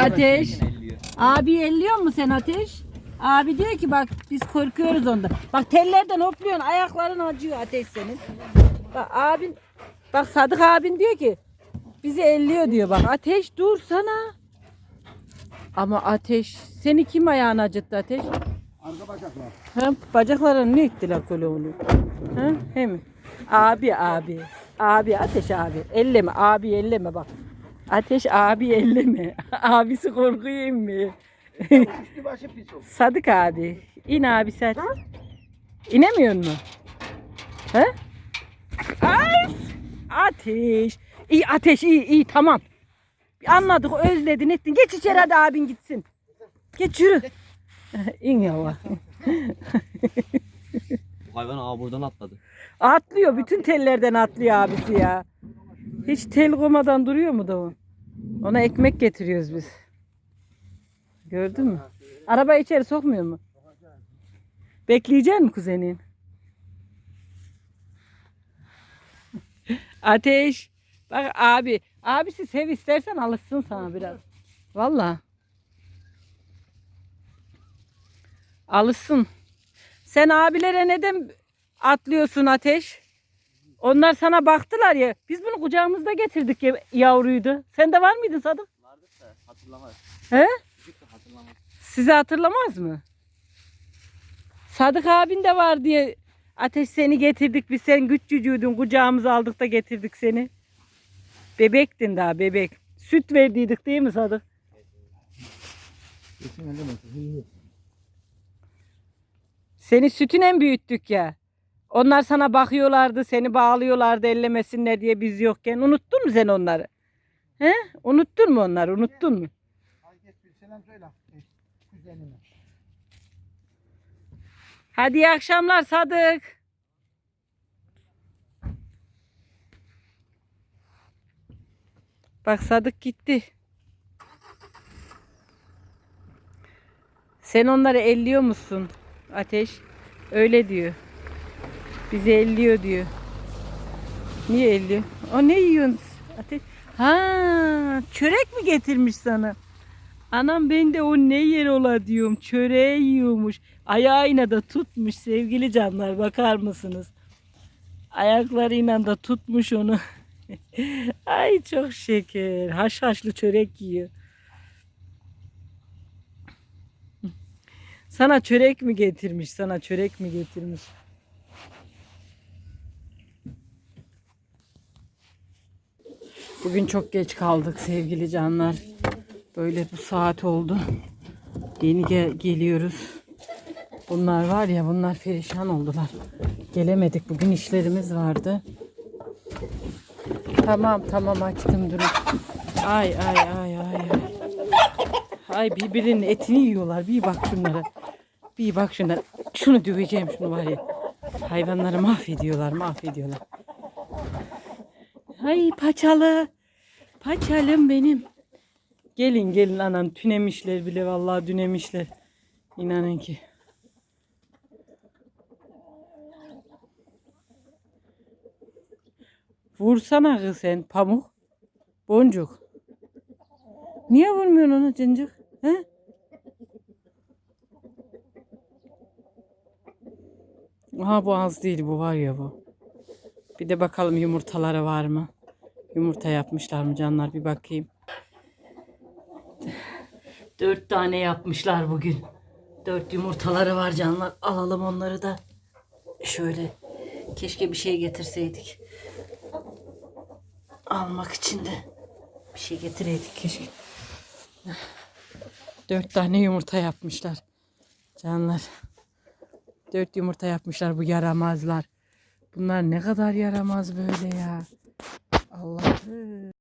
Ateş. Abi elliyor mu sen Ateş? Abi diyor ki bak biz korkuyoruz ondan. Bak tellerden hopluyorsun ayakların acıyor Ateş senin. Bak abin bak Sadık abin diyor ki bizi elliyor diyor bak Ateş dur sana. Ama Ateş seni kim ayağını acıttı Ateş? Arka bacaklar. Ha, bacaklarını ne ettiler böyle onu? Ha, he mi? Abi abi. Abi ateş abi. Elleme abi elleme bak. Ateş abi elleme. Abisi korkuyor mu? Üstü başı pis oldu. Sadık abi. İn abi sen. İnemiyor mu? He? Ay! Ateş. İyi ateş iyi iyi tamam. Anladık özledin ettin. Geç içeri hadi abin gitsin. Geç yürü. İn yavrum. Bu hayvan aa buradan atladı. Atlıyor. Bütün tellerden atlıyor abisi ya. Hiç tel komadan duruyor mu da o? Ona ekmek getiriyoruz biz. Gördün mü? Araba içeri sokmuyor mu? Bekleyecek mi kuzenin? Ateş. Bak abi. Abisi sev istersen alışsın sana biraz. Vallahi. Alışsın. Sen abilere neden atlıyorsun Ateş? Onlar sana baktılar ya. Biz bunu kucağımızda getirdik ya, yavruydu. Sen de var mıydın Sadık? Vardı da hatırlamaz. He? Küçük de hatırlamaz. Sizi hatırlamaz mı? Sadık abin de var diye Ateş seni getirdik. Biz sen küçücüğüydün. Kucağımıza aldık da getirdik seni. Bebektin daha bebek. Süt verdiydik değil mi Sadık? Seni sütüne büyüttük ya. Onlar sana bakıyorlardı, seni bağlıyorlardı ellemesinler diye biz yokken. Unuttun mu sen onları? He? Unuttun mu onları? Unuttun mu? Hadi iyi akşamlar Sadık. Bak Sadık gitti. Sen onları elliyor musun Ateş? Öyle diyor. Bizi elliyor diyor. Niye elliyor? O ne yiyorsun Ateş? Ha, çörek mi getirmiş sana? Anam ben de o ne yer ola diyorum. Çöreği yiyormuş. Ayağıyla da tutmuş sevgili canlar bakar mısınız? Ayaklarıyla da tutmuş onu. Ay çok şeker. Haşhaşlı çörek yiyor. Sana çörek mi getirmiş? Sana çörek mi getirmiş? Bugün çok geç kaldık sevgili canlar. Böyle bu saat oldu. Yeni ge- geliyoruz. Bunlar var ya bunlar perişan oldular. Gelemedik. Bugün işlerimiz vardı. Tamam tamam açtım durun. Ay ay ay ay. Ay birbirinin etini yiyorlar. Bir bak şunlara. Bir bak şunlara. Şunu döveceğim şunu var ya. Hayvanları mahvediyorlar mahvediyorlar. Ay paçalı. Paçalım benim. Gelin gelin anam tünemişler bile vallahi dünemişler. İnanın ki. Vursana kız sen pamuk. Boncuk. Niye vurmuyorsun onu cincik? He? Aha bu az değil bu var ya bu. Bir de bakalım yumurtaları var mı? Yumurta yapmışlar mı canlar bir bakayım. Dört tane yapmışlar bugün. Dört yumurtaları var canlar. Alalım onları da. Şöyle. Keşke bir şey getirseydik. Almak için de bir şey getireydik keşke. Dört tane yumurta yapmışlar. Canlar. Dört yumurta yapmışlar bu yaramazlar. Bunlar ne kadar yaramaz böyle ya. Allah'ım.